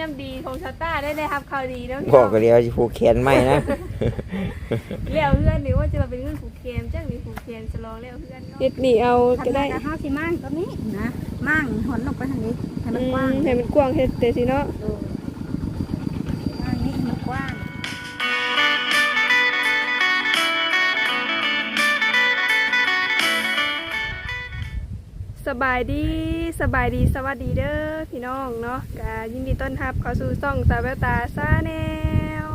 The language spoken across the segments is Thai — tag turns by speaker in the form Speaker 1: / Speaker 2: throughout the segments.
Speaker 1: ย่ำดีของชาต้าได้ได้รับข่าวดีแล้ว
Speaker 2: บอกก็เดียวสิผูกแขนไม่นะ
Speaker 1: แล้วเพื่อนหรือว่าจะมาเป็นเรื่องผูกเกมจังหรือผูกเกมจะลองแล้วเพื่อนเนาะ
Speaker 3: เฮ็ดนี่เอา
Speaker 4: ทำ
Speaker 3: ก็
Speaker 4: ได้
Speaker 3: ได้
Speaker 4: กับห้าสิมั่งตัวนี้นะมั่งหอนออกไปทางนี้ให้มันกว้าง
Speaker 3: อืมให้มันกว้างเฮ็ดแต่สิเนาะ สบายดีสบายดีสวัสดีเด้อพี่น้องเนาะก็ยินดีต้อนรับเข้าสู่ช่องสาวแววตาซาแนล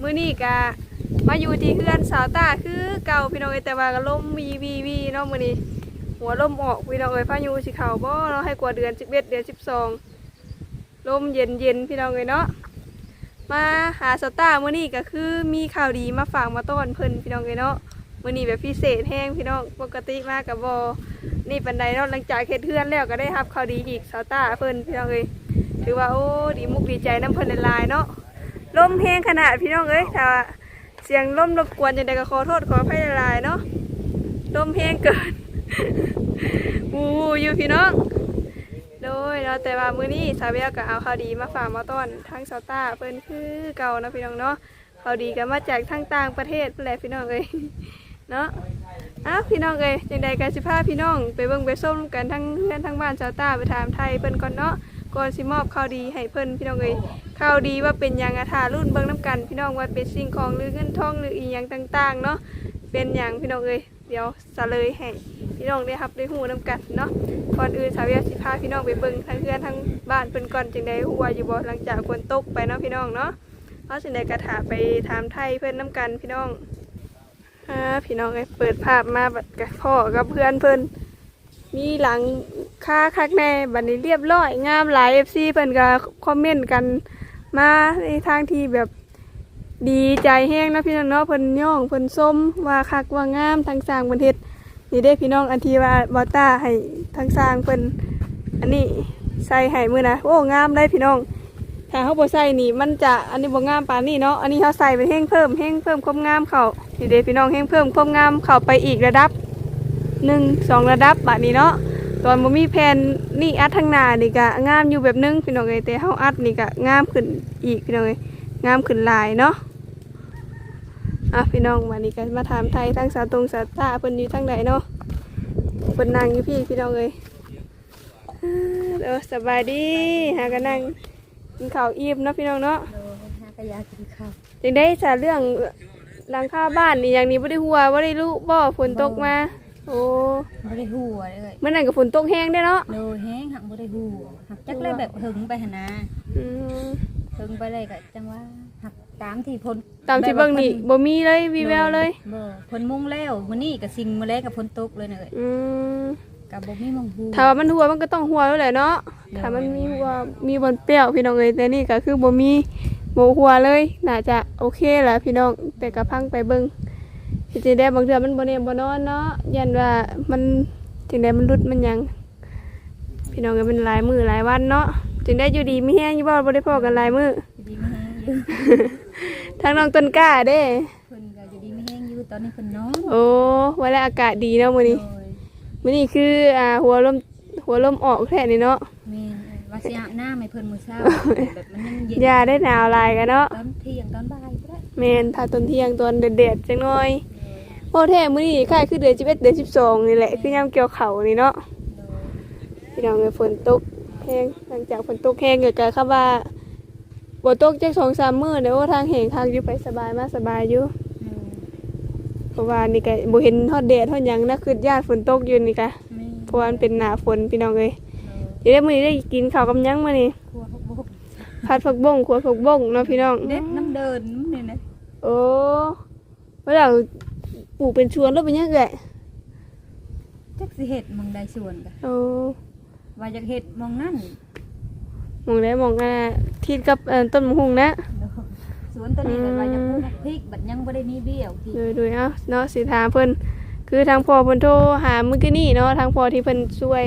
Speaker 3: มื้อนี้ก็มาอยู่ที่เฮือนสาวตาคือเก่าพี่น้องเอ้ยแต่ว่าก็ลมวีวีวีเนาะมื้อนี้ หัวลมออกพี่น้องเอ้ยพายุสิเข้าบ่เนาะให้กว่าเดือน11เดือน12ลมเย็นเย็นพี่น้องเอ้ยเนาะมาหาสาวตามื้อนี้ก็คือมีข่าวดีมาฝากมาต้อนเพิ่นพี่น้องเอ้ยเนาะมื้อนี้แบบพิเศษแฮงพี่น้องปกติมาก็บ่ นี่ปันไดเนาะหลังจากเฮ็ดเทือนแล้วก็ได้รับข่าวดีอีกสาวตาเพิ่นพี่น้องเอ้ยถือว่าโอ้ดีมุกดีใจน้ำเพิ่นหลายเนาะลมแห้งขนาดพี่น้องเอ้ยถ้าเสียงลมรบกวนจังใดก็ขอโทษขออภัยหลายเนาะลมแห้งเกินวูอยู่พี่น้องโดยเนาแต่ว่ามื้อนี้สาวเบลก็เอาข่าวดีมาฝากมาต้อนทั้งสาวตาเพิ่นคือเก่านะพี่น้องเนาะข่าวดีก็มาจากทางต่างประเทศแหละพี่น้องเอ้ยเนาะ อ้าวพี่น้องเอ้ยจังใดกันสิพาพี่น้อง ไปเบิ่งไปส้มกันทั้งเพื่อนทั้งบ้านชาวตาไปถามไทยเพิ่นก่อนเนาะก่อนสิมอบข่าวดีให้เพิ่นพี่น้องเอ้ยข่าวดีว่าเป็นยังอาถารุ่นเบิ่งน้ำกัน พี่น้องว่าเป็นสิ่งของหรือเงินทองหรืออีหยังต่างๆเนาะเป็นหยังพี่น้องเอ้ยเดี๋ยวสะเลยให้พี่น้องได้รับได้ฮู้น้ำกันเนาะก่อนอื่นสาวอยาสิพาพี่น้องไปเบิ่งทั้งเพื่อนทั้งบ้านเพิ่นก่อนจังใดฮู้ว่าอยู่บ่หลังจากฝนตกไปเนาะพี่น้องเนาะเพราะจังใดก็ถาไปถามไทยเพิ่นน้ำกันพี่น้อง อ่าพี่น้องเอ้เปิดภาพมาบัดกับพ่อกับเพื่อนเพิ่นมีหลังค่าคักแน่บัดนี้เรียบร้อยงามหลาย FC เพิ่นก็คอมเมนต์กันมาในทางที่แบบดีใจแห้งนะพี่น้องเนาะเพิ่นย่องเพิ่นส้มว่าคักว่างามทางสร้างประเทศนี่เด้พี่น้องอันทีว่าบอต้าให้ทางสร้างเพิ่นอันนี้ใส่ให้มือนะโอ้งามได้พี่น้อง ถ้าเขาบ่ใส่นี่มันจะอันนี้บ่งามปานนี้เนาะอันนี้เขาใส่ไปแห้งเพิ่มแห้งเพิ่มความงามเขานี่เด้พี่น้องแห้งเพิ่มความงามเขาไปอีกระดับหนึ่งสองระดับบัดนี้เนาะตอนบ่มีแผ่นนี่อัดทางหน้านี่ก็งามอยู่แบบนึงพี่น้องเอ้ยแต่เฮาอัดนี่ก็งามขึ้นอีกพี่น้องเอ้ยงามขึ้นหลายเนาะอะพี่น้องวันนี้ก็มาถามไทยทั้งสาวตรงสาวตาเพิ่นอยู่ทางใดเนาะเพิ่นนั่งอยู่พี่พี่น้องเอ้ยเด้อสบายดีหากันนั่ง กินข้าวอิ่มเนาะพี่น้องเนาะ
Speaker 4: โดยหากระยากินข้าว
Speaker 3: จังได้สาเรื่องหลังคาบ้านนี่อย่างนี้บ่ได้หัวบ่ได้รู้บ่ฝนตกมา โอ้
Speaker 4: ไม่ได้หัวเลย
Speaker 3: เมื่อนั้นก็ฝนตกแห้งได้เนาะ
Speaker 4: โดยแห้งหักไม่ได้หัวหักจักเลยแบบหึงไปหนนา
Speaker 3: อืม
Speaker 4: หึงไปเลยก็จังว่าหักตามที่พล
Speaker 3: ตามที่เบิ่งนี่บ่มีเลยวีแววเลย
Speaker 4: บ่พลมุ่งแล้วมื้อนี้ก็สิ่งมื้อแรกกับพลตกเลยเนย
Speaker 3: อืม
Speaker 4: กับบ่มีมองหู
Speaker 3: ถ้าว่ามันหัวมันก็ต้องหัวแล้วแหละเนาะถ้ามันมีหัวมีบนเปรี้ยวพี่น้องเอ้ยแต่นี่ก็คือบ่มีบ่หัวเลยน่าจะโอเคแหละพี่น้องแต่ก็พังไปเบิ่งสิจังได้บางเทื่อมันบ่แน่บ่นอนเนาะยันว่ามันจังไดมันหลุดมันหยังพี่น้องก็เป็นหลายมือหลายวันเนาะจึงได้อยู่ดีไม่แห้งอยู่บ่บ่ได้พอกันหลายมือ
Speaker 4: อยู่ดีไม่แห้งอยู่
Speaker 3: ทางน้องต้นกล้าเด้
Speaker 4: เพิ่นก็อยู่ดีไม่แห้งอยู่ตอนนี้เพิ่นนอน
Speaker 3: โอ้วันแรกอากาศดีเนาะมื้อนี้
Speaker 4: โดย
Speaker 3: มื้อนี้คืออ่าหัวลมหัวลมออกแท้นี่เนาะ
Speaker 4: แม่นว่าสิอาบน้ำให้เพิ่นมื้อเช้าแบบมันยังเย็น
Speaker 3: ยาได้หนาวหลายกันเนาะ
Speaker 4: ตอนเที่ยงตอนบ่ายก็ได้
Speaker 3: แม่นถ้าตอนเที่ยงตอนแดดๆจังหน่อยโอ้แท้มื้อนี้ค่ายคือเดือน11เดือน12นี่แหละคือยามเกี่ยวข้าวนี่เนาะ
Speaker 4: โดย
Speaker 3: พี่น้องเอ้ยฝนตกแห้งหลังจากฝนตกแห้งก็คำว่าบ่ตกจัก2-3มื้อเด้อว่าทางแห้งทางอยู่ไปสบายมาสบายอยู่
Speaker 4: โดย
Speaker 3: เพราะว่านี่ก็บ่เห็นฮอดแดดฮอดหยังนะคือญาติฝนตกอยู่นี่กะ
Speaker 4: แม่
Speaker 3: เพราะว่ามันเป็นหน้าฝนพี่น้องเอ้ย
Speaker 4: โดย
Speaker 3: จะได้มื้อนี้ได้กินข้าวกับหยังมื้อนี้
Speaker 4: ครัวพวกบก
Speaker 3: ผัดผักบงขัวผักบงเนาะพี่น้อง
Speaker 4: เด็ดน้ำเดินนี่นะ
Speaker 3: โอ้เวลาปลูกเป็นชวนแล้วเป็นยังไง
Speaker 4: จักสิเห็ดมองใดส่วนกะ
Speaker 3: โอ้
Speaker 4: ว่าอยากเห็ดมองนั่น
Speaker 3: มองได้มองอ่าทิศกับเอ่อต้นมะฮุงนะ
Speaker 4: สวนตัวนี้แบบว่าอยากปลูกพริกบัดยังบ่ได้มีเบี้ยวที่
Speaker 3: ดูดูเอาเนาะสิถามเพิ่นคือทางพ่อเพิ่นโทรหามื้อกี้นี่เนาะทางพ่อที่เพิ่นช่วย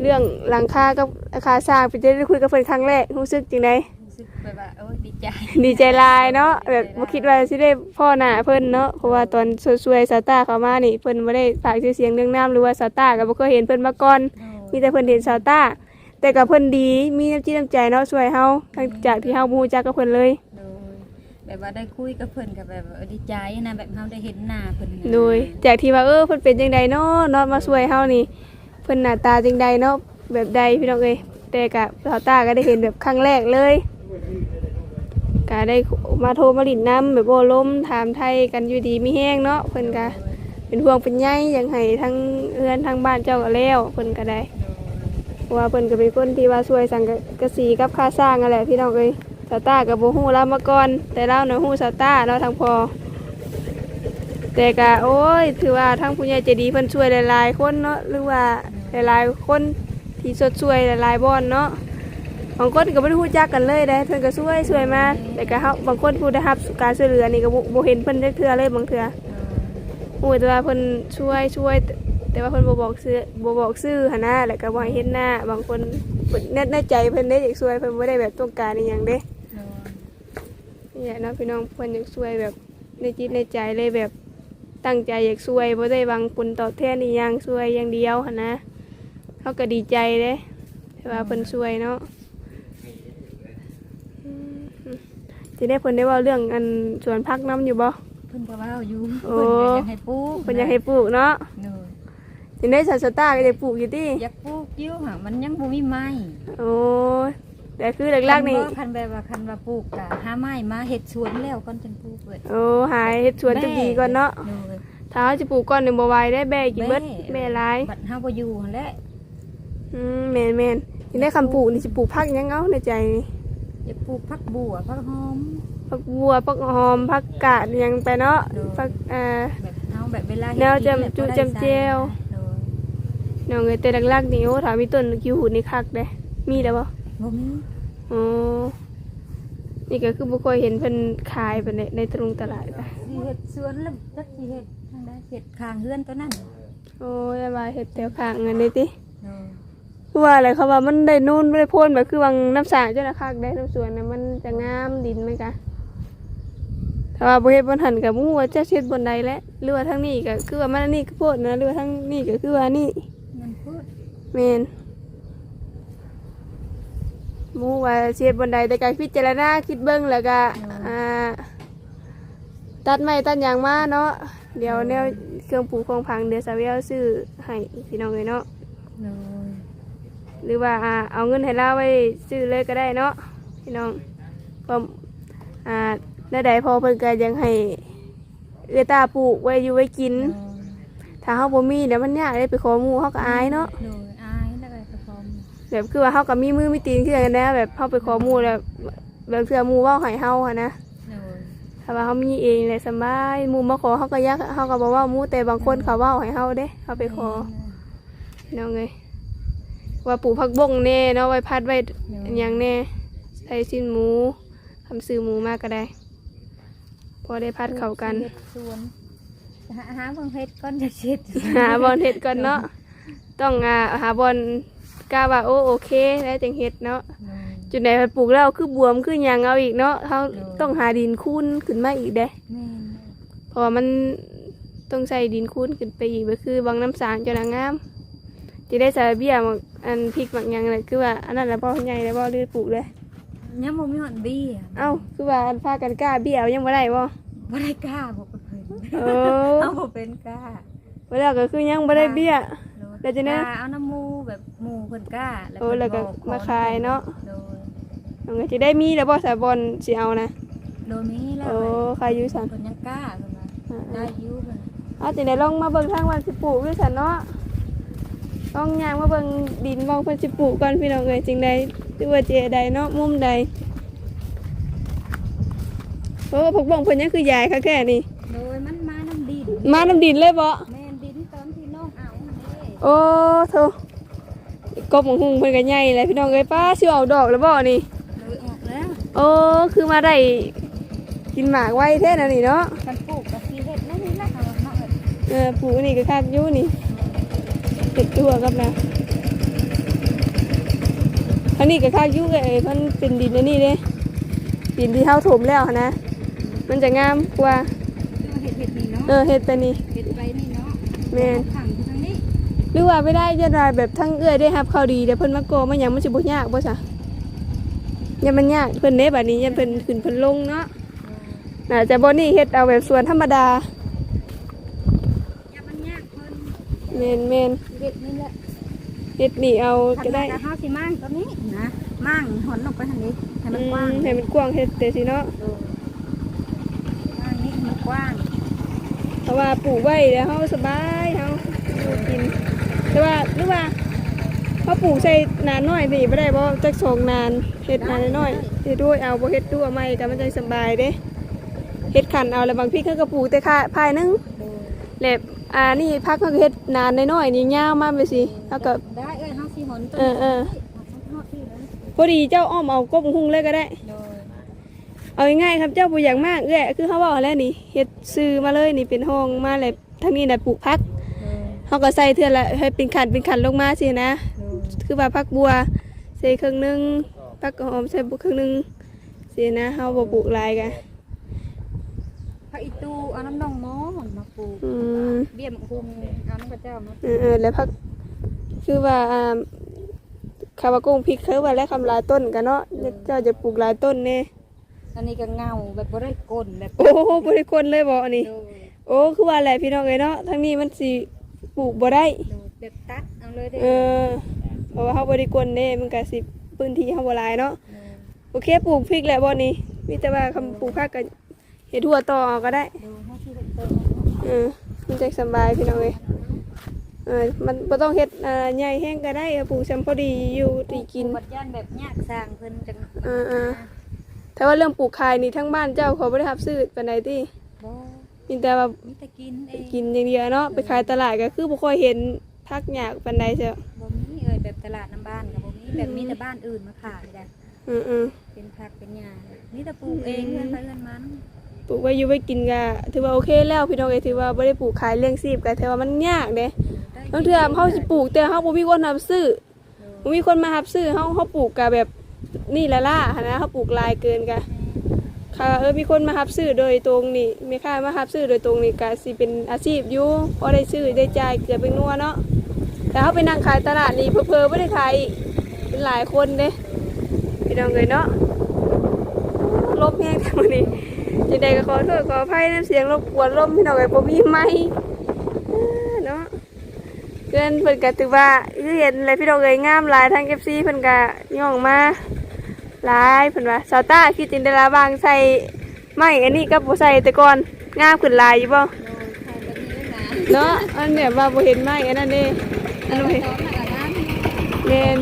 Speaker 3: เรื่องหลังคากับอาคาสร้างเพิ่นจะได้คุยกับเพิ่นครั้งแรกรู้สึกจังได
Speaker 4: รู้สึกแบบว่าโอ้ยดีใจ
Speaker 3: ดีใจหลายเนาะแบบบ่คิดว่าสิได้พ่อหน้าเพิ่นเนาะเพราะว่าตอนช่วยๆซาต้าเข้ามานี่เพิ่นบ่ได้ฝากชื่อเสียงเรื่องน้ำหรือว่าซาต้าก็บ่เคยเห็นเพิ่นมาก่อน มีแต่เพิ่นเห็นซาต้าแต่กับเพิ่นดีมีน้ำจิตน้ำใจเนาะช่วยเฮาทั้งจากที่เฮาบ่ฮู้จักกับเพิ่นเลย
Speaker 4: โดย แบบว่าได้คุยกับเพิ่นก็แบบว่าเออดีใจนะแบบเฮาได้เห็นหน้าเพิ่นนะ
Speaker 3: โดยจากที่ว่าเออเพิ่นเป็นจังใดเนาะเนาะมาช่วยเฮานี่เพิ่นหน้าตาจังใดเนาะแบบใดพี่น้องเอ้ยแต่กะสาวตาก็ได้เห็นแบบครั้งแรกเลยก็ได้มาโทรมาหลินน้ำแบบโอ้ล้มถามไทยกันอยู่ดีมีแห้งเนาะเพิ่นก็เป็นห่วงเป็นใยอยากให้ทั้งเอื้อนทั้งบ้านเจ้าก็แล้วเพิ่นก็ได้เพราะว่าเพิ่นก็เป็นคนที่ว่าช่วยสังกะสีกับค่าสร้างนั่นแหละพี่น้องเอ้ย สาตาก็บ่ฮู้เรามาก่อน แต่เราน่ะฮู้สาตาเราทางพอ แต่ก็โอ้ย ถือว่าทั้งผู้ใหญ่ใจดีเพิ่นช่วยหลายๆคนเนาะหรือว่าหลายๆคนที่สดช่วยหลายๆบอนเนาะบางคนก็บ่ได้รู้จักกันเลยได้เพิ่นก็ช่วยช่วยมาแต่ก็เฮาบางคนผู้ได้รับการช่วยเหลือนี่ก็บ่บ่เห็นเพิ่นจักเทื่อเลยบางเทื่อโอ้ยแต่ว่าเพิ่นช่วยช่วย แต่ว่าเพิ่นบ่บอกชื่อบ่บอกชื่อหั่นนะแล้วก็บ่ให้เห็นหน้า บางคนเพิ่นในในใจเพิ่นได้อยากช่วยเพิ่นบ่ได้แบบต้องการอีหยังเด้ นี่แหละเนาะพี่น้องเพื่อนอยากช่วยแบบในจิตในใจเลยแบบตั้งใจอยากช่วยเพราะได้หวังผลตอบแทนอีหยังช่วยอย่างเดียวหันนะเขาก็ดีใจเลยแต่ว่าเพิ่นช่วยเนาะอืมจะได้เพิ่นได้เว่าเรื่องอันสวนพักน้ำอยู่บ่
Speaker 4: เพิ่นก็เว้าอยู่
Speaker 3: โอ้
Speaker 4: เพิ่นก็อยากให้ปลูก
Speaker 3: เพิ่นอยากให้ปลูกเนาะ
Speaker 4: โดย
Speaker 3: จะได้สัตว์สตาร์ก็ได้ปลูกอยู่ที่
Speaker 4: อยากปลูกอยู่ห่ามันยังบ่มีไม้
Speaker 3: โอ้ แต่คือหลักๆนี่
Speaker 4: คัคันแบบว่าคันว่าปลูกก็หาไม้มาเฮ็ดสวนแล้วก่อนจังปลูกเบิด
Speaker 3: โอ้หายเฮ็ดสวนจะดีก่อนเนาะ
Speaker 4: โดย
Speaker 3: ถ้าเขาจะปลูกก่อนหนึ่งบ่ไหวได้แบ่กินเบิดแบ่หลาย
Speaker 4: บัดเฮาบ่อยู่หั่นแหละ
Speaker 3: อืมแมนแมนยังได้คำปลูกนี่สิปลูกพักหยังเอาในใจนี่
Speaker 4: อยากปลูกผักบัวผักหอม
Speaker 3: พักบัวพักหอมพักกาดหยังไปเนาะ
Speaker 4: โดย
Speaker 3: พักอ่า
Speaker 4: แบบเฮาแบบเวลา
Speaker 3: แนว
Speaker 4: เฮ็ด
Speaker 3: จำ
Speaker 4: กิน
Speaker 3: จู
Speaker 4: แล้ว
Speaker 3: จำเจียว
Speaker 4: โดย
Speaker 3: น้องเอ้ยแต่หลักๆนี่โอ้ถามมีต้นคิวหูนี่คักเด้มีแล้วบ่
Speaker 4: บ่มี
Speaker 3: อ๋อนี่ก็คือบ่ค่อยเห็นเพิ่นขายไปในในตรงตลาดไป
Speaker 4: สิเฮ็ดสวนแล้วจักสิเฮ็ดทางใดเฮ็ดข้างเฮือนตัวนั้น
Speaker 3: โอ้ยว่าเฮ็ดแถวข้างเงินนี่ติ
Speaker 4: โดย
Speaker 3: คือว่าอะไรเขาว่ามันได้นู่นไม่ได้พ่นแบบคือวังน้ำสางเจ้านะคักได้น้ำสวนน่ะมันจะงามดินไหมกะถ้าว่าบ่เฮ็ดบนหันกับมู่ว่าจะเช็ดบนใดและหรือว่าทางนี้ก็คือว่ามันอันนี้ก็โพดนะหรือว่าทางนี้ก็คือว่านี่
Speaker 4: มันพูด
Speaker 3: แม่น หมู่ว่าเช็ดบนใดแต่การพิจารณาคิดเบิ่งแล้วก็อ่าตัดไม้ตัดหยางมาเนาะเดี๋ยวแนวเครื่องปลูกของพังเดี๋ยวสาวเวียซื้อให้พี่น้องเลยเนาะ
Speaker 4: โดย
Speaker 3: หรือว่าอ่าเอาเงินให้เราไว้ซื้อเลยก็ได้เนาะพี่น้องก็อ่าได้ใดพอเพิ่นก็ยังให้เอื้อตาปลูกไว้อยู่ไว้กิน
Speaker 4: โดย
Speaker 3: ถ้าเฮาบ่มีเดี๋ยวมันยากได้ไปขอหมู่เฮาก็อายเนาะ
Speaker 4: โดย แบ
Speaker 3: บคือว่าเฮาก็มีมือมีตีนคือกันแน่แบบเฮาไปขอหมู่แล้วแบบเทื่อหมู่เว้าให้เฮาหันนะ
Speaker 4: โดย
Speaker 3: ถ้าว่าเฮามีเองแหละสำบายหมู่มาขอเฮาก็อยากเฮาก็บ่เว้าหมู่แต่บางคนเขาเว้าให้เฮาเด้เฮาไปขอพี่น้องเอ้ยว่าปลูกผักบงแน่เนาะไว้พัดไว้อันหยังแน่ใส่ชิ้นหมูทำซื้อหมูมากก็ได้ พอได้พัดเข้ากัน
Speaker 4: เฮ็ดสวนหาหาเบิ่งเฮ็ดก่อนจะเฮ็ด
Speaker 3: หาบอลเห็ดก่อนเนาะ ต้องอ่าหาบอล กล้าว่าโอ้โอเคแล้วจังเห็ดเนาะ
Speaker 4: โดย
Speaker 3: จุดไหนพัดปลูกแล้วคือบวมคือหยังเอาอีกเนาะเขาต้องหาดินคูนขึ้นมาอีกเด้
Speaker 4: แม่น
Speaker 3: เพราะว่ามันต้องใส่ดินคูนขึ้นไปอีกก็คือบางน้ำสางจะนางงามจะได้ใส่เบี้ยหมักอันพริกหมักหยังเลยคือว่าอันนั้นแหละพ่อใหญ่แล้วพ่อลือปลูกเลย
Speaker 4: ยังบ่มีหอนเบี้ย
Speaker 3: เอ้าคือว่าอันพากันกล้าเบี้ยเอายังไม่ได้บ่
Speaker 4: บ่ได้กล้าบ่เป็น
Speaker 3: เออ
Speaker 4: เอาบ่เป็นกล้า
Speaker 3: บ่แล้วก็คือยังบ่ได้เบี้ย
Speaker 4: โดย
Speaker 3: แล้วจะแน่
Speaker 4: กล้าเอาน้ำหมูแบบหมูเพิ่นกล้า
Speaker 3: โอ้แล้วก็
Speaker 4: เพิ่นบอก
Speaker 3: มาขายเนาะ
Speaker 4: โดย
Speaker 3: มันก็จะได้มีแล้วบ่สายบอลสิเอานะ
Speaker 4: โดยมีแล้ว
Speaker 3: โอ้ใครอยู่สัน
Speaker 4: เพิ่นยังกล้าเพิ่นว่าได้อยู่เพิ่น
Speaker 3: เอาจังได๋ลองมาเบิ่งทางวันสิปลูกด้วยสันเนาะต้องย่างมาเบิ่งดินมองเพิ่นสิปลูกก่อนพี่น้องเอ้ยจังได๋หรือว่าเจใดเนาะมุมใดโอ้พวกบ่งเพิ่นยังคือใหญ่ค่ะแค่นี้
Speaker 4: โดยมันมาน้ำดิน
Speaker 3: มาน้ำดินเลยบ่
Speaker 4: แม่
Speaker 3: โอ้โธ่กบของหุงเพิ่นก็ใหญ่เลยพี่น้องเอ้ยป้าสิเอาดอกแล้วบ่นี่
Speaker 4: โดยออกแล้ว
Speaker 3: โอ้คือมาได้กินหมากไว้แท้น่ะนี่เนาะ
Speaker 4: กันปลูกกับที่เฮ็ดนั่นนี่แหละเอาเนาะเอิ้น
Speaker 3: เออปลูกนี่ก็คักอยู่นี่เห็ดตัวกับนะอันนี้ก็คักอยู่ไอ้มันเป็นดินอันนี้เด้ดินที่เฮาถมแล้วหั้นนะ มันจะงามกว่า
Speaker 4: คือว่าเฮ็ดเฮ็ดนี่เนาะ
Speaker 3: เออเฮ็ดไปนี่
Speaker 4: เฮ็ดไปนี่เนาะ
Speaker 3: แม่น รือว่าไม่ได้ยันว่าแบบทั้งเอื้อยได้รับข่าวดีแต่เพิ่นมาโกอมันหยังมันสิบ่ยากบ่ซะยังมันยากเพิ่นเด้บัดนี้ยังเพิ่นขึ้นเพิ่นลงเนาะน่าจะบ่นี่เฮ็ดเอาแบบสวนธรรมดา
Speaker 4: อย่ามันยากเพิ่น
Speaker 3: แม่นแม่น
Speaker 4: เฮ็ดนี่แหละ
Speaker 3: เฮ็ดนี่เอาก็ได้
Speaker 4: ทำเฮาสิมั่งตัวนี้นะมั่งหอนลงไปทางนี้ให้มันกว้าง
Speaker 3: อืมให้มันกว้างเฮ็ดแต่สิเนาะ
Speaker 4: ดูมั่งนี่ให้มันกว้าง
Speaker 3: เพราะว่าปลูกไว้แล้วเฮาสบายเฮาอยู่กิน แต่ว่าหรือว่าเฮาปลูกใส่นานน้อยนี่บ่ได้บ่จักสองนานเฮ็ดนานน้อยๆเฮ็ดด้วยเอาบ่เฮ็ดด้วยเอาไม่ก็มันจังสบายเด้เฮ็ดขันเอาแล้วบางพี่เขาก็ปลูกแต่ค่าภายหนึง
Speaker 4: ดู
Speaker 3: แล้วอ่านี่พักเขาก็เฮ็ดนานน้อยๆนี่ยาวมาไปสิแล้วก็
Speaker 4: ได้เอ้ยเฮาสิหอนตัว
Speaker 3: เออเออ
Speaker 4: เฮาที่เลย
Speaker 3: พอดีเจ้าอ้อมเอากบหุ้งเลยก็ได้
Speaker 4: โดย
Speaker 3: เอาง่ายๆครับเจ้าบ่อย่างมากเอ้ยคือเขาเว้าแล้วนี่เฮ็ดซื้อมาเลยนี่เป็นห้องมาแล้วทางนี้น่ะปลูกพัก
Speaker 4: โดย
Speaker 3: เขาก็ใส่เทื่อละให้เป็นขันเป็นขันลงมาสินะ
Speaker 4: โดย
Speaker 3: คือว่าพักบัวใส่ครึ่งหนึงพักหอมใส่บุครึ่งหนึงสินะเฮาบ่ปลูกหลายกะ
Speaker 4: พระอีตูเอาน้ำนองหมอมาปลูก
Speaker 3: อืม
Speaker 4: เบี้ยมะฮุงเอาน้ำพระเจ้ามา
Speaker 3: เออเออแล้วพักคือว่าอ่าคาวากุ้งพริกคือว่าและคำลายต้นกันเนาะเจ้าจะปลูกหลายต้นแน่
Speaker 4: อันนี้ก็เงาแบบบ่ได้ก้นแบบ
Speaker 3: โอ้โหบ่ได้คนเลยบ่อันนี้
Speaker 4: โดย
Speaker 3: โอ้คือว่าแหละพี่น้องเอ้ยเนาะทั้งนี้มันสิ ปลูกบ่ได้
Speaker 4: โดยแบบตัดเอาเลยเด้
Speaker 3: เออเพราะว่าเฮาบ่ได้กวนเด้มันก็สิพื้นที่เฮาบ่หลายเนาะ
Speaker 4: โดย
Speaker 3: โอเคปลูกพริกแหละบ่นี่มีแต่ว่าคำปลูกผักก็เฮ็ดทั่วต่อเอาก็ได้
Speaker 4: ดูให้ที่เป็นเติม
Speaker 3: เออมันจะสำบายพี่น้องเอ้ยเออมันบ่ต้องเฮ็ดอ่าใหญ่แห้งก็ได้เอาปลูกซำพอดีอยู่ที่กิน
Speaker 4: บัดย่านแบบยากสร้างเพิ่นจัง
Speaker 3: เออแต่ว่าเรื่องปลูกขายนี่ทั้งบ้านเจ้าเขาบ่ได้รับซื้อปานใดติ
Speaker 4: บ่
Speaker 3: มีแต่ว่า
Speaker 4: มีแต่กินเอง
Speaker 3: กินอย่างเดียวเนาะไปขายตลาดก็คือบ่ค่อยเห็นผักหยากปานใดเจ้า
Speaker 4: บ่มีเอ่ยแบบตลาดน้ำบ้านก็บ่มีแบบมีแต่บ้านอื่นมาขายได้
Speaker 3: อือ
Speaker 4: เป็นผักเป็นหญ้ามีแต่ปลูกเองเพื่อนไปเพื่อนมัน
Speaker 3: ๆปลูกไว้อยู่ไว้กินก็ถือว่าโอเคแล้วพี่น้องเอ้ยถือว่าบ่ได้ปลูกขายเลี้ยงชีพก็ถือว่ามันยากเด้บางเทื่อเฮาสิปลูกแต่เฮาบ่มีคนรับซื้อบ่มีคนมารับซื้อเฮาเฮาปลูกก็แบบนี่ละล่ะหั้นนะเฮาปลูกหลายเกินก็ ค่ะเออมีคนมารับซื้อโดยตรงนี่ม่ค้ามารับซื้อโดยตรงนี่ก็สิเป็นอาชีพอยู่พอได้ซื้อได้จ่ายเกือบเป็นนัวเนาะแต่เฮาไปนั่งขายตลาดนี่เผลอๆบ่ได้ขายอีกเป็นหลายคนเด้พี่น้องเอ้ยเนาะลบแห้งทั้งวันนี้จังใดก็ขอโทษขออภัยน้ำเสียงรบกวนลมพี่น้องไอ้บ่มีไม้เนาะเกินเพิ่นก็ถือว่าเห็นเลยพี่น้องเอ้ยงามหลายทาง FC เพิ่นก็ย่องมา หลายเพิ่นว่าซาวต้าคิดจินตนาบางใส่ไม้อันนี้ก็บ่ใส่แต่ก่อนงามขึ้นหลายอยู่บ่
Speaker 4: โดยใครแบบนี้นะ
Speaker 3: เนาะอันแบบว่าบ่เห็นไม้อันนั้นเด้อันนั้นบ่เห็น
Speaker 4: ซ้อมมาแล้วนะ
Speaker 3: แม่น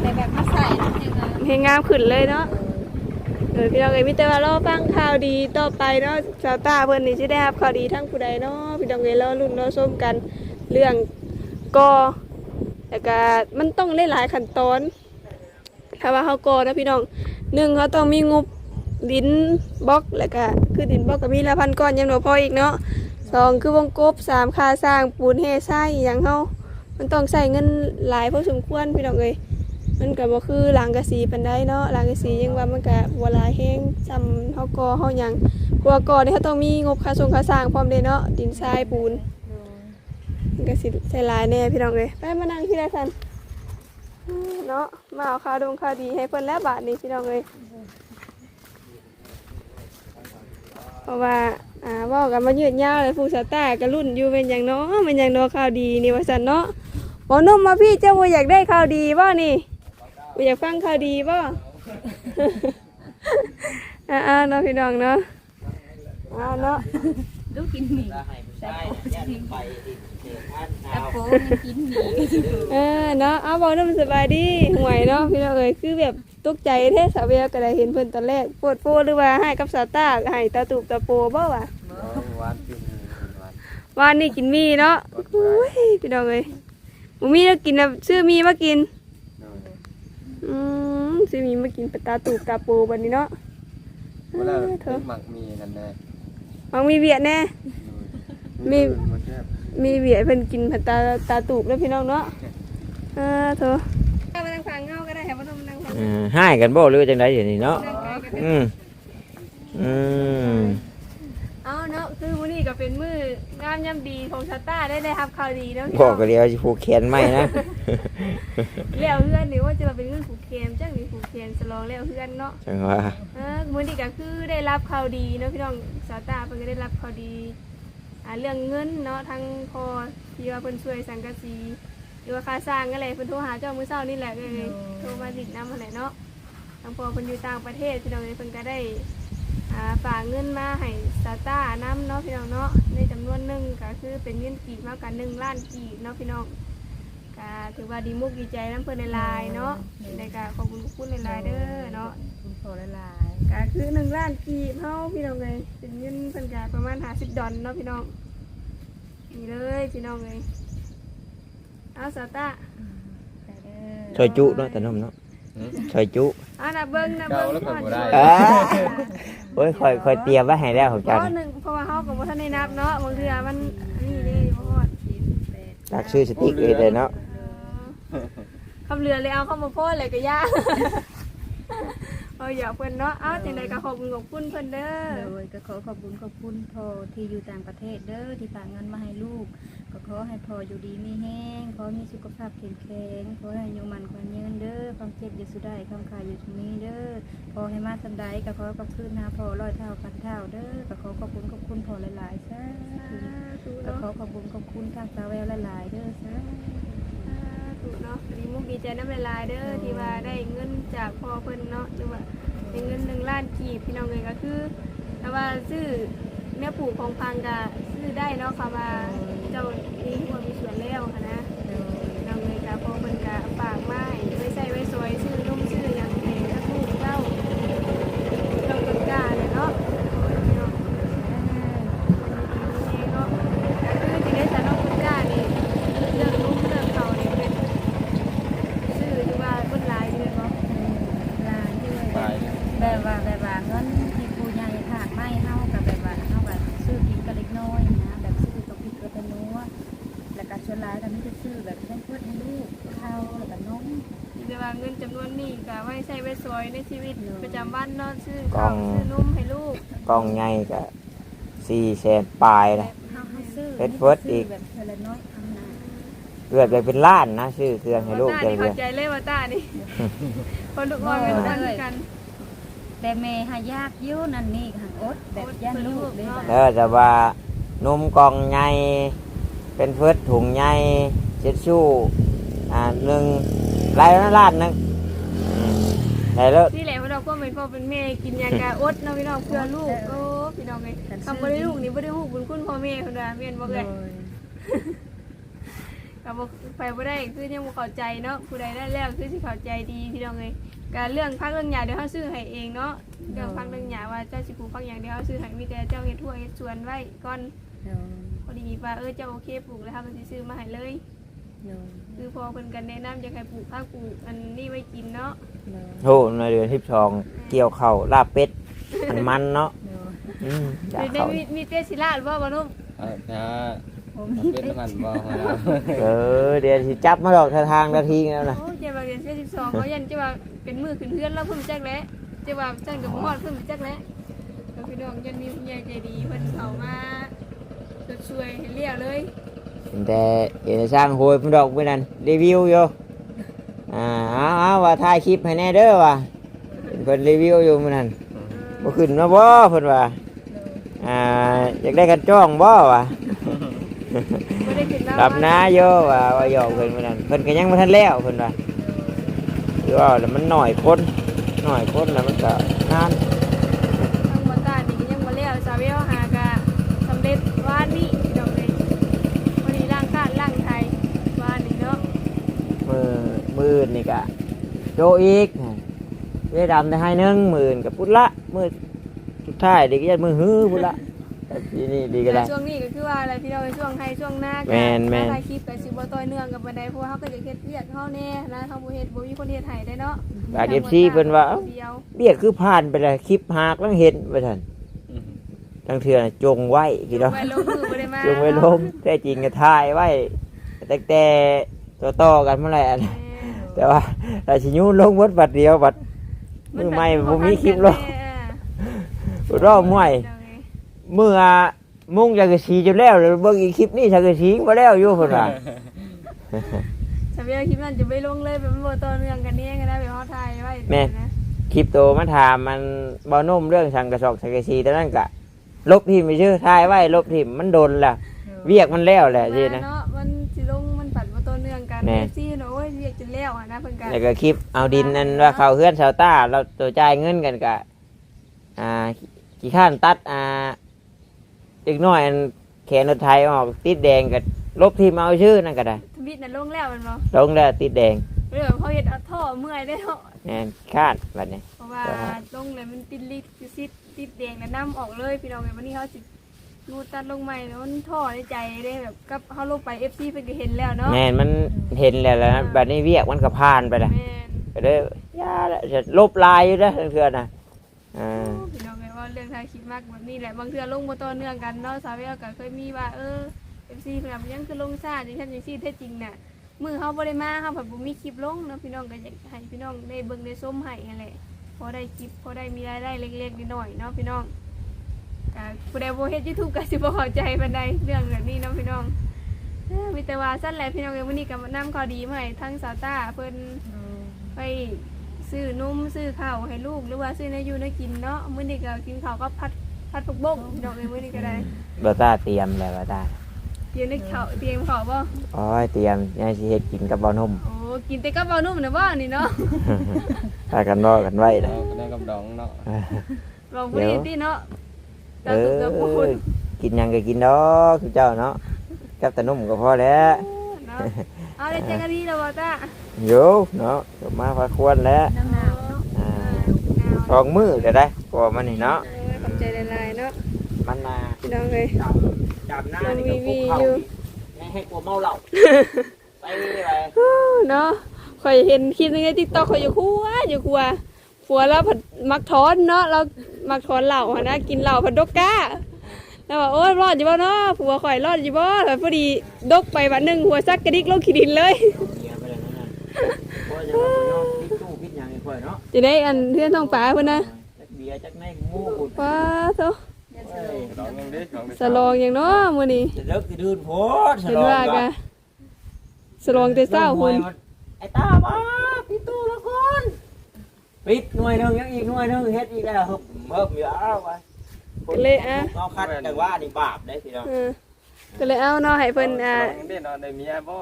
Speaker 4: แต่แบบมาใส่นั่นเองนะ
Speaker 3: ให้งามขึ้นเลยเนาะเออพี่น้องเอ้ยมีแต่ว่ารอฟังข่าวดีต่อไปเนาะสาวตาเพิ่นนี่สิได้รับข่าวดีทั้งผู้ใดเนาะพี่น้องเอ้ยรอลุ้นรอชมกันเรื่องกอแล้วก็มันต้องได้หลายขั้นตอน ถ้าว่าเฮากอนะพี่น้องหนึ่งเขาต้องมีงบดินบล็อกแล้วก็คือดินบล็อกก็มีละพันก้อนยังบ่พออีกเนาะสองคือวงกบสามค่าสร้างปูนเฮทรายอย่างเฮามันต้องใช้เงินหลายพอสมควรพี่น้องเอ้ยมันก็บ่คือหลังกระสีปานใดเนาะหลังกระสียังว่ามันก็บ่หลายแฮงซ้ำเฮาก่อเฮายังกลัวก่อนี่เขาต้องมีงบค่าส่งค่าสร้างพร้อมเด้เนาะดินทรายปูน
Speaker 4: โดย
Speaker 3: มันก็สิใช้หลายแน่พี่น้องเอ้ยไปมานั่งพี่ได้ซั่น เนาะมาเอาข่าวดงข่าวดีให้เพิ่นแล้วบาดนี้พี่น้องเอ้ยเพราะว่าอ่าเว้ากันมายืดยาวเลยผู้สาวตาก็รุ่นอยู่เป็นหยังเนาะเป็นหยังเนาะข่าวดีนี่ว่าซั่นเนาะหมอนุ่มมาพี่เจ้าบ่อยากได้ข่าวดีบ่นี่บ่อยากฟังข่าวดีป่ะอ่าๆเนาะพี่น้องเนาะอ่าเนาะ
Speaker 4: ลูกกินหมี่แต่โป กินแต่โปยังกินหมี่
Speaker 3: เออเนาะเอาบอกน้ำสบายดีห่วยเนาะพี่น้องเอ้ยคือแบบตกใจแท้สาวเวียก็ได้เห็นเพิ่นตอนแรกปวดโปหรือว่าให้กับสาวตาให้ตาตูบตาโปบ่วะ
Speaker 2: วานกินวาน
Speaker 3: วานนี่กินมีเนาะอุ้ยพี่น้องเอ้ยบ่มีแล้วกินน่ะซื้อมีมากิน อืมซื้อมีมากินเป็นตาตูบตาโปบัดนี้เนาะ
Speaker 2: เวลา
Speaker 3: เถอะ
Speaker 2: หมักมีกันแน่
Speaker 3: มังมีเวียดแน่ มี
Speaker 2: มันแค่
Speaker 3: มีเวียเพิ่นกินผัดตาตาตูบแล้วพี่น้องเนาะอ่าเถอะมานั่งฟังเงาก็ได้ให้บ่ต้องมานั่งฟัง
Speaker 2: อืมให้กันบ่หรือว่าจังไดอยู่นี่เนาะ
Speaker 3: นั่งไกลกัน
Speaker 2: อืมอืม
Speaker 3: เอาเนาะคือมื้อนี้นี้ก็เป็นมืองามย่ำดีของชาต้าได้ได้รับข่าวดีแล้ว
Speaker 2: บอกก็เดียวสิผูกแขนไม่นะ
Speaker 3: แล้วเพื่อนนี่ว่าจะมาเป็นเรื่องผูกเคนจังนี่ผูกเคนสลองแล้วเพื่อนเนาะ
Speaker 2: จังว่า
Speaker 3: เออมื้อนี้ก็คือได้รับข่าวดีเนาะพี่น้องชาต้าเพิ่นก็ได้รับข่าวดี อ่าเรื่องเงินเนาะทั้งพอที่ว่าเพิ่นช่วยสังกะสีหรือว่าค่าสร้างก็เลยเพิ่นโทรหาเจ้ามื้อเช้านี่แหละเลยโทรมาติดนำหั่นแหละเนาะทางพอเพิ่นอยู่ต่างประเทศพี่น้องเลยเพิ่นก็ได้อ่าฝากเงินมาให้ซาต้าน้ำเนาะพี่น้องเนาะในจำนวนหนึ่งก็คือเป็นเงินกีบมากกว่าหนึ่งล้านกีบเนาะพี่น้องก็ถือว่าดีมุกดีใจน้ำเพิ่นในลายๆเนาะในการขอบคุณคุณในลายๆเด้อเนาะ
Speaker 4: คุณพอละลาย
Speaker 3: ก็คือหนึ่งล้านกีบเฮาพี่น้องเลยเป็นเงินเพิ่นก็ประมาณห้าสิบดอลเนาะพี่น้องนี่เลยพี่น้องเลยเอาซาต้า
Speaker 4: แต่เด้
Speaker 2: ซอยจุเนาะแต่นมเนาะซอยจุ
Speaker 3: เอานะเบิ้งนะเบิ้ง
Speaker 2: เก่าแล้วก็บ่ได้
Speaker 3: ก่
Speaker 2: อ่า
Speaker 3: อน
Speaker 2: โอ้ยคอยคอยเตรียมไว้ให้แล้วของ
Speaker 3: เพ
Speaker 2: จัน
Speaker 3: ราะหนึ่งเพราะว่าเฮากับบ่ทันได้นับเนาะบางเทื่อมันอันนี้เด้บ่ฮอด
Speaker 2: ตักชื่อสติ๊กเลยเลยเนาะ
Speaker 3: คำเรือเลยเอาเข้ามาโพดเลยก็ยากเอาอย่าเพิ่นเนาะ เอาจังใดก็ขอบคุณขอบคุณเพิ่นเด้อ
Speaker 4: โดยก็ขอขอบคุณขอบคุณพ่อที่อยู่ต่างประเทศเด้อที่ฝากเงินมาให้ลูก ก็ขอให้พ่ออยู่ดีมีแห้งขอมีสุขภาพแข็งแรงขอให้อายุมันขวัญยืนเด้อความเจ็บอย่าสุดได้ความขายอยู่ตรงนี้เด้อพอให้มาสันใดก็ขอกับคืนหาพ่อร้อยเท่าพันเท่าเด้อก็ขอขอบคุณขอบคุณพ่อหลายๆซะก็ขอขอบคุณขอบคุณทางสาวแววหลายๆเด้อซะ
Speaker 3: ถูกเนาะดีมุกดีใจน้ำลายๆเด้อที่ว่าได้เงินจากพ่อเพิ่นเนาะหรือว่าได้เงินหนึ่งล้านกีบพี่น้องเลยก็คือแต่ว่าซื้อแม่ปู่ของพังก็ซื้อได้เนาะค่ะว่าเจ้ามีหัวมีส่วนแล้วค่ะนะ
Speaker 4: โดย
Speaker 3: น้องเลยกะพอมันกะฝากไม้ไว้ใส่ไว้สวยชื่อนุ่มชื่ออย่างแข็งถ้าลูกเจ้าเราต้นกล้าเลยเนาะเนาะนี่เนาะก็คือที่ได้สารน้องต้นกล้านี่เรื่องนุ่มเรื่องเขานี่เป็นชื่อที่ว่าคนหลายอยู่เลยเนาะ
Speaker 4: หลายด้วย
Speaker 2: ไป
Speaker 4: แบบว่าแบบว่าเงินที่ผู้ใหญ่ฝากไม่เฮากับแบบว่าเฮาแบบซื้อกินกันเล็กน้อยนะแบบซื้อกับพริกกระนัวแล้วก็ชวนหลายก็มีแต่ซื้อแบบแค่เพื่อนให้ลูกข้าวแล้วก็นม
Speaker 3: แต่ว่าเงินจำนวนนี้กะไว้ใช้ไว้สวยในชีวิตประจำวันเนาะซื้อข้าวซื้อนุ่มให้ลูก
Speaker 2: กล้ องใหญ่ก็สี่แสนปลาย
Speaker 4: แบ
Speaker 2: นะ
Speaker 4: บเฮาให้ซื้อ
Speaker 2: เป็นเฟิร์สอีก
Speaker 4: แบบเทอละน้อยทำนา
Speaker 2: เกือบจะเป็นล้านนะชื่อเครื่องให้ลูก
Speaker 3: ว่า
Speaker 2: เดี
Speaker 3: ต้า
Speaker 2: ยว
Speaker 3: นี่
Speaker 2: เดี
Speaker 3: เข้า
Speaker 2: ยว
Speaker 3: ใจเลยว่าต้านี่คนทุกคนเป็นด้านกัน
Speaker 4: แต่แม่หายากอยู่นั่นนี่หังอดแบบย่านลูกได้
Speaker 3: เนาะ
Speaker 4: บ่
Speaker 2: แล้วแต่ว่านมกล่องใหญ่เป็นเฟิร์สถุงใหญ่เช็ดชู่อ่าหนึ่งไรนะล้านหนึงอืมได้แล้ว
Speaker 3: นี่แหละว่า เราก็เป็นพ่อเป็นแม่กินยากาอดเนาะพี่น้องเพื่อลูกโอ้พี่น้องไงคำบ่ได้ลูกนี่บ่ได้ฮู้บุญคุณพ่อแม่คนว่าแม่นบ่
Speaker 4: โด
Speaker 3: เอ้
Speaker 4: ย
Speaker 3: ยก็บ่ไปบ่ได้คือยังบ่เข้าใจเนาะผู้ใดได้แล้วคือสิเข้าใจดีพี่น้องเอ้ยการเรื่องพักเรื่องหยาเดี๋ยวเฮาซื้อให้เองเนาะเรื่องพักเรื่องหยาว่าเจ้าสิปลูกพักหยังเดี๋ยวเฮาซื้อให้มีแต่เจ้าเฮ็ดทั่วเฮ็ดสวนไว้ก่อน
Speaker 4: โดย
Speaker 3: พอดีว่าเออเจ้าโอเคปลูกแล้วเฮาก็สิซื้อมาให้เลย
Speaker 4: โดย
Speaker 3: คือพอเพิ่นกันแนะนำอยากให้ปลูกผักปลูกอันนี้ไว้กินเนาะ
Speaker 4: โดย
Speaker 2: โหในเดือนที่สองเกี่ยวเข่าวลาบเป็ดมันมันเนาะ
Speaker 4: โดย
Speaker 2: อืมอยาก
Speaker 3: เดี๋ยว
Speaker 2: เข้า
Speaker 3: มีมีเตสิลาดบ่บ่นุ่ม
Speaker 2: อ่านะ
Speaker 4: ผม
Speaker 2: เป็นน้ำมันบ่มาเออเดี๋ยวสิจับมาดอกทางทางนาทีแล้วนะ
Speaker 3: โอ้เจ้าว่าเดือน12เขายันเจ้าว่าเป็นมือขึ้นเฮือนแล้วเพิ่นจักแหล้วเจ้าว่าจังกับฮอดเพิ่นจักแหล้วก็พี่น้องยันมีผู้ใหญ่ใจดีเพิ่นเข้ามาช่วยให้เลี้ยวเลย
Speaker 2: แต่เดี๋ยวจะสร้างโหยพุ่นดอกเมื่อนั้นรีวิวอยู่อ่าเอาเอาว่าถ่ายคลิปให้แน่เด้อว่ะเพิ่นรีวิวอยู่เมื่อนั้นบ่ขึ้นมาบ่เพิ่นว่าอ่าอยากได้กันจ้องบ่ว่ะ
Speaker 3: บ่ได้ขึ้นมา
Speaker 2: รับหน้าโยว่าว่าหยอกเพิ่นเมื่อนั้นเพิ่นก็ยังบ่ทันแล้วเพิ่นว่าคือว่าแล้วมันหน่อยคนหน่อยคนแล้วมันก็นาน
Speaker 3: ทางบ่ตานี่ก็ยังบ่แล้วสาวเวลหากะสำเร็จวานนี้พี่น้องเลยวันนี้ร่างคาดร่างไทยวานนี้เนาะ
Speaker 2: มือมือ นี่ก็โจอีกเวดำได้ให้หนึงหมื่นกับพุทธละมือสุดท้ายเด็กยันมือฮื้อพุทธละทีนี่ดีก็ได้
Speaker 3: แต่ช่วงนี้ก็คือว่าอะไรพี่เราช่วงไทยช่วงหน้า
Speaker 2: แม่นแม่น
Speaker 3: ถ่ายคลิปกับสิบ่ต่อยเนื่องกับบันไดเพราะว่าเขาก็จะเฮ็ดเวียกเฮาแน่นะเฮาบ่เฮ็ดบ่มีคนเฮ็ดให้ได้เนาะ
Speaker 2: บาดเอฟซีเพิ่นว่าเอ้า
Speaker 3: เดียว
Speaker 2: เบี้ยคือผ่านไปเลยคลิปหากแล้วเห็นไปทันทั้งเทื่อน่ะจงไว้พี่น้อง
Speaker 3: ไว้ลงมือบ่ได้มา
Speaker 2: จงไว้ลงแต่จริงก็ถ่ายไว้แต่แต่ต่อต่อๆกันเมื่อไหร่อะ
Speaker 3: แม่
Speaker 2: แต่ว่าแต่ชิยูลงวัดบัดเดียวบัดมือใหม่บ่มีคลิปลง
Speaker 3: แม่
Speaker 2: รอบมวยเมื่อมุ่งจากกระสีจนแล้วแล้วเบิ่งอีกคลิปนี้จากกระสีบ่แล้วอยู่เพิ่นว่า
Speaker 3: สามีคลิปนั้นจะไม่ลงเลยแบบมันบ่ต่อเนื่องกันนี่ก็ได้แบบเฮาถ่ายไว้นะ
Speaker 2: คลิปโตมาถามมันบ่นุ่มเรื่องสังกระสอกสังกะสีแต่นั้นก็ลบทิมไปชื่อทายไว้ลบทิมมันโดนล่ะ เวียกมันแล้วแหละสินะ
Speaker 3: เนาะมันสิลงมันปัดบ่ต่อเนื่องกัน
Speaker 2: แน่
Speaker 3: ซี่ เนาะโอ้ยเรียกจนแล้วอะนะเพิ่นก็
Speaker 2: แล้วก็คลิปเอาดินนั่นว่าเขาเฮือนชาวต้าเราตัวจ่ายเงินกันกะอ่ากี่ข้านตัดอ่าอีกหน่อยอันแขนรถไทยออกติดแดงกับลบทีมเอาชื่อนั่นก็ได้
Speaker 3: ทวิตน่ะลงแล้วแมันบ่
Speaker 2: ลงแล้วติดแดง
Speaker 3: เรื่องเขาเฮ็ดเอาท่อเมื่อยได้เนาะ
Speaker 2: แน่นคาดแบบนี้
Speaker 3: เพราะว่าลงเลยมันติดลิดซิดติดแดงแล้วน้ำออกเลยพี่น้องเอ้ยวันนี้เขาสิ รูดตัดลงใหม่แล้วมันท่อในใจได้แบบกับเขาลงไป FC เพิ่นก็เห็นแล้วเนาะ
Speaker 2: แน่นมันเห็นแล้วนะแบบนี้เวียกมันก็ผ่านไปละ
Speaker 3: แม่น
Speaker 2: ก็เลยยาละจะลบลายอยู่นะเพื่อนๆนะอ่า
Speaker 3: พี่น้องเอ้ยว่าเรื่องถ่ายคลิปมากแบบนี้แหละบางเทื่อลงบ่ต่อเนื่องกันเนาะสาวเวลก็เคยมีว่าเออ FC เพิ่นว่ายังคือลงช้าจังซั่นจังซี่แท้จริงน่ะมือเขาบ่ได้มาเฮาแบบบ่มีคลิปลงเนาะพี่น้องก็อยากให้พี่น้องได้เบิ่งได้ชมให้นั่นแหละพอได้คลิปพอได้มีรายได้เล็กๆน้อยๆเนาะพี่น้อง ก็ผู้ใดบ่เฮ็ด YouTube ก็สิบ่เข้าใจปานใดเรื่องแบบนี้เนาะพี่น้องเอ้อมีแต่ว่าซั่นแหละพี่น้องเอ้ยมื้อนี้ก็มานำข่าวดีมาให้ทั้งสาวต้าเพิ่นไปซื้อนมซื้อข้าวให้ลูกหรือว่าซื้อเนื้ออยู่เนื้อกินเนาะมื้อนี้ก็กินข้าวก็พัดพัดผักบกดอกเอ้ยมื้อนี้ก็ได้
Speaker 2: บาตาเตรียมแล้วบาตา
Speaker 3: เตรียมในข้าวเตรียมข้าวบ่
Speaker 2: โอ้ยเตรียมยังสิเฮ็ดกินกับบอนม
Speaker 3: โอ้กินแต่กับเบานุ่มนะบ่นี่เนาะ
Speaker 2: ถ้ากันรอกันไว้นะ
Speaker 5: เราก็ได้กับดองเนาะ
Speaker 3: ลองบ่ดีติเนาะ
Speaker 2: เอ
Speaker 3: ตาตุกกับ
Speaker 2: อ
Speaker 3: คุณ
Speaker 2: กินหยังก็กินดอกคือเจ้าเนาะกับแต่นมก็พอแล้ว
Speaker 3: เนาะเอาได้เจอกันดีแล้วบ่ตา
Speaker 2: โยเนาะก็มาพาควรแล้ว
Speaker 4: น้ำหนาวเนาะ
Speaker 2: อ่าสองมือก็ได้ก็มันนี่เนาะ
Speaker 3: เออขอบใจหลายๆเนาะ
Speaker 2: มันน่ะ
Speaker 3: พี่น้องเอ้ย
Speaker 2: จำจำหน้านี่ก็คุกเข้า
Speaker 3: ยังมีอยู่
Speaker 2: ไม่ให้กลัวเมาเหล้าไปไป
Speaker 3: เนาะข่อยเห็นคลิปใน TikTok ข่อยอยู่คั่วอยู่คั่วผัวเราผัดมักถอนเนาะเรา มักถอนเหล้าหนนะกินเหล้าผัดดกกาแล้วว่าโอ้ยรอดอยู่บ่เนาะผัวข่อยรอดอยู่บ่แล้วพอดีดกไปวันหนึ่งหัวซักกระดิกลงขี้ดินเลย
Speaker 2: เมียไปเลยนั่นน่ะเพราะจะไปนอนพิษตู้พิษหยังไอ้ข่อยเนาะ
Speaker 3: จะได้อันเพื่อนท้องป๋าเพิ่นนะ
Speaker 2: จักเบียร์จักแม่งมูบุด
Speaker 3: ว้าโต
Speaker 2: เอ้ย
Speaker 3: สลองอย่างเนาะมื้อนี้
Speaker 2: จะเลิกสิดื้นโพด
Speaker 3: เห็นว่ากะสลองแต่เช้าพุ่น
Speaker 2: ไอ้ตาบ้าปิดตู้ล ปิดหน่วยหนึงยังอีกหน่วยหนึงเฮ็ดอีกแล้วฮึบเบิ่มอยู่เอาไว้
Speaker 3: ก็เลยอะ
Speaker 2: เอาคัดแต่ว่านี่บาปได้พี่น้อง
Speaker 3: เออก็เลยเอาเนาะให้เพิ่นอ่า
Speaker 5: ดองยังดิดเนาะได้เมียบ่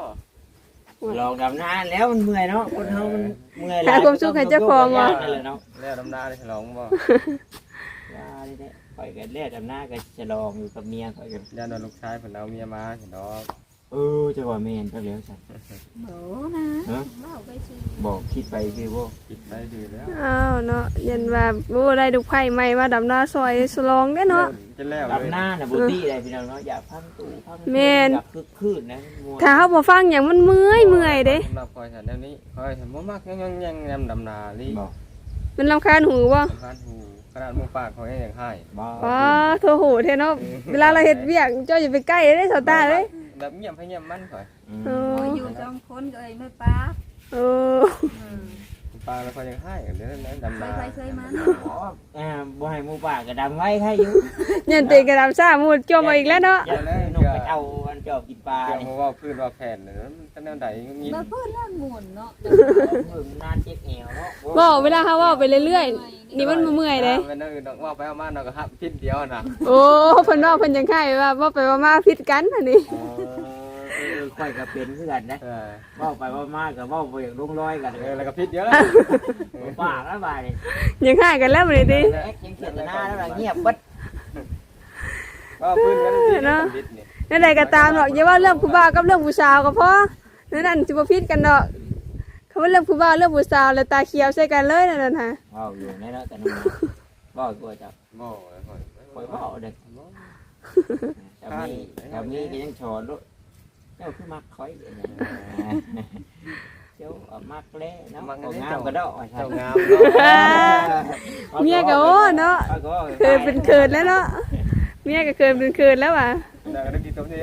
Speaker 2: ลองดำนานแล้วมันเมื่อยเนาะคนเฮามันเมื่อยหล
Speaker 3: หายความสุขให้เจ้าของว่ะ
Speaker 2: นั่นแหละเนาะ
Speaker 5: แล้วดำนาได้ฉลองบ่
Speaker 2: ยานี่แหละข่อยก็เล่ดำหน้าก็จะลองอยู่กับเมียข่อยก็
Speaker 5: ย่านว่าลูกชายเพิ่นเอาเมียมาเห็นดอก
Speaker 2: เออจะว่าแม่นจักแล้วจ้ะ
Speaker 4: โหนะ
Speaker 2: ฮะ
Speaker 4: เล่าไปสิ
Speaker 2: บอกคิดไปคือบ่
Speaker 5: ปิดไปดีแล้ว
Speaker 3: อ้าวเนาะยันว่าโอ้ได้ลูกไผ่ใหม่มาดำนาซอยสลองได้เนาะ
Speaker 5: จะแล้วเลย
Speaker 2: ดำหน้าน่ะบ่ตี้ได้พี่น้องเนาะอย่าพังตู้พังตู้
Speaker 3: แม่น
Speaker 2: อย่าคึกคืนนะมัว
Speaker 3: ถ้าเฮาบ่ฟังหยังมันเมื่อยเมื่อยเด้
Speaker 5: สำหรับคอยฉันแนวนี้คอยฉันบ่มักยังยังยังยำดำนาลิ
Speaker 2: บอก
Speaker 3: มันรำคาญหูบ่
Speaker 5: สำคัญหูขนาดหมู่ปากเขายังให้
Speaker 2: บอก
Speaker 3: ว้าโทโหเท่เนาะเวลาเราเฮ็ดเวียกเจ้าอย่าไปใกล้เด้สาวตาเด้
Speaker 5: แบบเงียบให้เงียบมันข่อย
Speaker 2: อืม
Speaker 3: เอ
Speaker 4: โอ้
Speaker 3: อย
Speaker 4: อยู่สองคนก็เอ้ยไม่ป้า
Speaker 3: เออ
Speaker 5: ปลาแล้วเขายังให้เดี๋ยวนั้นดำ
Speaker 4: เค
Speaker 5: นาย
Speaker 4: ไปเคยมัน
Speaker 2: อ๋ออ่าบ่ให้หมู่ป่าก็ดำไว้ให้อยู่
Speaker 3: ยันเตกระดำซ่ามูดจมมาอีกแล้วเนาะ
Speaker 2: อย่าเลยนกไปเอาอันจอบกินปลา
Speaker 5: เกี่ยว
Speaker 2: นี่
Speaker 5: มาว่าพื้นว่าแผ่นเลยมันจะแนวใดมี
Speaker 4: มาเพิ่นล่างหมุนเนาะ
Speaker 2: เพิ่มนานเจ็บแอวเนาะ
Speaker 3: บอกเวลาเขาเว่าไปเรื่อยๆ นี่มันบ่เมื่อยเลย
Speaker 5: เป็นนั่นคือว่าไปเอามาเราก็หักพิษเดียวนะ
Speaker 3: โอ้เพิ่นว่าเพิ่นยังไข่ว่าว่าไปว่ามาพิดกันอันนี้
Speaker 2: เออเออค่อยก็เป็นคือกันนะ
Speaker 5: เออ
Speaker 2: เว้าไปเว่ามากก็เว้าบ่อย่างลงรอยกัน
Speaker 5: เออแล้วก็พิษเดียวแล้ว
Speaker 2: บ่ปากแล้วบาดนี่
Speaker 3: ยังไข่กันแล้วบัดนี้ติ
Speaker 2: แอ๊กยังเขียนแต่หน้าแล้วล่ะเงียบเบิด
Speaker 5: ว่าพื้นกันที่พิษนี่
Speaker 3: นั่นใดก็ตามหรอกอย่าว่าเรื่องผู้บ่าวกับเรื่องผู้สาวก็พอนั่นนั่นสิบ่พิดกันดอก เขาว่าเรื่องผู้บ่าวเรื่องผู้สาวแล้วตาเขียวใส่กันเลยนั่นน่ะฮะ
Speaker 2: เว้าอยู่ในแล้วกันนะเว้ากูจะ
Speaker 5: บ่
Speaker 2: ปล่อยเว้าเด้อแต่มีแต่มีก็ยังชอนด้วยเจ้าคือมักคอยอย่างเงี้ยเจ้าเอามักแล้เนาะเอางามก็ดอกว่า
Speaker 5: เจ้า
Speaker 2: ซั่น
Speaker 5: งาม
Speaker 3: เมียก็โอ้เนาะเคยเป็นเคินแล้วเนาะเมียก็เคยเป็นเคินแล้วว่ะ
Speaker 5: แต่ก็ได้กินตัวนี้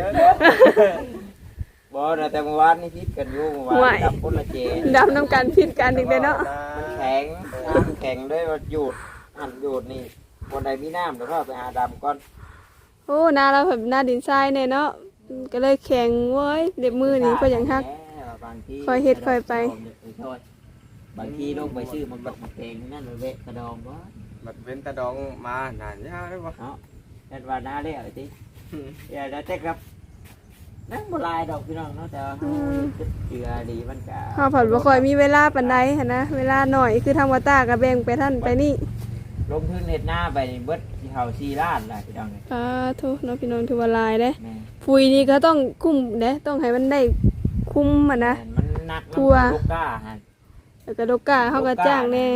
Speaker 2: บ่นะแต่เมื่อวานนี่พิษกันอยู่เมื่อวานจับคนละเจ
Speaker 3: ดำน้ำกันพิดกันอีกเลยเนาะ
Speaker 2: มันแข็งน้ำแข็งด้วยว่าหยุดอันหยุดนี่คนใดมีน้ำเดี๋ยวเราไปหาดำก่อน
Speaker 3: โอ้หน้าเราแบบหน้าดินทรายเนี่ยเนาะก็เลยแข็งเว้ยเด็บมือนี่ก็ยังฮัก
Speaker 2: บางที
Speaker 3: คอยเฮ็ดคอยไป
Speaker 2: บางทีลงไปซื้อมันบัดเพลงนั่นเลยเวะกระดองบ่
Speaker 5: บัดเว้นตาดองมานานยาได้บ่
Speaker 2: เนาะเฮ็ดว่าหน้าเด้อติอย่าได้แต่ครับ นั่นบ่หลายดอกพี่น้องเนาะแต่ว่าเฮาเจือดีมันก็
Speaker 3: เฮาผัดบ่ค่อยมีเวลาปานใดหันนะเวลาหน่อยคือทางวัดตาก็แบ่งไปท่านไปนี่
Speaker 2: ลงทุนเฮ็ดหน้าไปนี่เบิดสิเข้า4ล้านล่ะพี่น้องเอ้ย
Speaker 3: สาธุเนาะพี่น้องถือว่าหลายเด้
Speaker 2: แม่
Speaker 3: ปุ๋ยนี่ก็ต้องคุ้มเด้ต้องให้มันได้คุ้มอะนะ
Speaker 2: มันหนัก
Speaker 3: กลัว
Speaker 2: ลูกก้าหั่น
Speaker 3: แล้วก็ดอกกาเขาก็จ้างแน่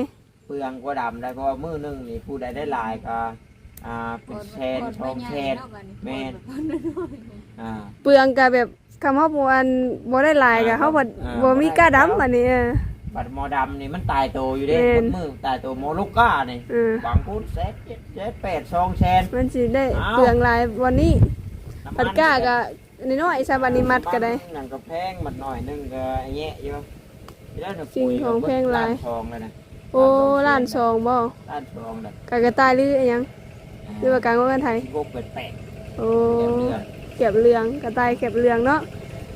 Speaker 2: เปลืองกว่าดำได้เพราะว่ามื้อหนึงนี่ผู้ใดได้หลายก็ อ่าเป็นแชนชองแชนแม่นอ่า
Speaker 3: เปลืองก็แบบคำเฮาบ่อันบ่ได้หลายก็เฮาบ่
Speaker 2: อ่า
Speaker 3: บ่มีกล้าดำอันนี้เออ
Speaker 2: บัดหมอดำนี่มันตายโตอยู่เด้
Speaker 3: แม่น
Speaker 2: บนมือตายโตหมอลูกก้านี่
Speaker 3: เออบา
Speaker 2: งพูดเซ็ตเจ็ดเจ็ดแปดซองแชน
Speaker 3: มันสิได้
Speaker 2: อ้าว
Speaker 3: เปลืองหลายวันนี้
Speaker 2: น้ำ
Speaker 3: ผัดกล้าก็น้อยๆซะบัดนี้มัดก็ได้
Speaker 2: หนังกระแพงมันหน่อยหนึงก็ไอ้แยะอยู่แล้วน่ะ
Speaker 3: สิ่งของแพงหลาย
Speaker 2: นทองเลยนะ
Speaker 3: โอ้ล้านสองบ่
Speaker 2: ล้านทองเลย
Speaker 3: กากระต่ายหรืออิหยัง หรือว่าการว่ากันไทย
Speaker 2: พวกเป็ดแปด
Speaker 3: โอ้
Speaker 2: เดือนเดือน
Speaker 3: เก็บเรืองกระต่ายเก็บเรืองเนาะ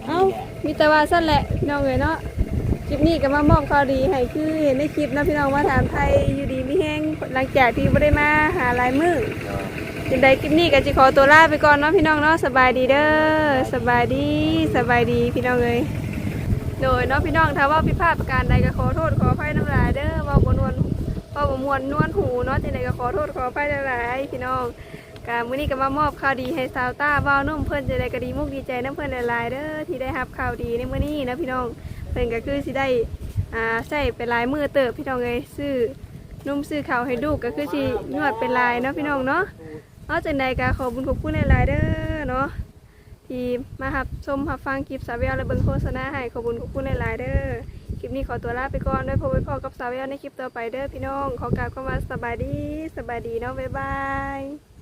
Speaker 3: เอ้ามีแต่ว่าสั้นแหละพี่น้องเลยเนาะคลิปนี้ก็มามอบข่าวดีให้คือเห็นในคลิปเนาะพี่น้องว่าถามไทยอยู่ดีไม่แห้งหลังจากที่ไม่ได้มาหาหลายมือจังใดคลิปนี้ก็จะขอตัวลาไปก่อนเนาะพี่น้องเนาะสบายดีเด้อสบายดีสบายดีพี่น้องเลยโดยเนาะพี่น้องถ้าว่าผิดพลาดประการใดก็ขอโทษขออภัยน้ำลายเด้อเว่าบนวนเว่าบมวนนวลหูเนาะจังใดก็ขอโทษขออภัยน้ำลายๆพี่น้องกามื้อนี้ก็มามอบข่าวดีให้สาวต้าเว้านุ่มเพิ่นจะไดก็ดีมุกดีใจน้ำเพิ่นหลายๆเด้อที่ได้รับข่าวดีในมื้อนี้นะพี่น้องเพิ่นก็คือสิได้อ่าใส่เป็นลายมือเติบพี่น้องเลยซื้อนุ่มซื้อข้าวให้ดูกก็คือสินวดเป็นลายเนาะพี่น้องเนาะเอาจังใดก็ขอบุญขอบคุณหลายๆเด้อเนาะที่มาหับชมหับฟังคลิปสาวเวลและเบิ่งโฆษณาให้ขอบุญขอบคุณหลายๆเด้อ ลิปนี้ขอตัวลาไปก่อนด้วยพบไว้พอกับสาวแววในคลิปต่อไปเด้อพี่น้อง ขอกราบเข้ามาสบายดีสบายดีเนาะบ๊ายบาย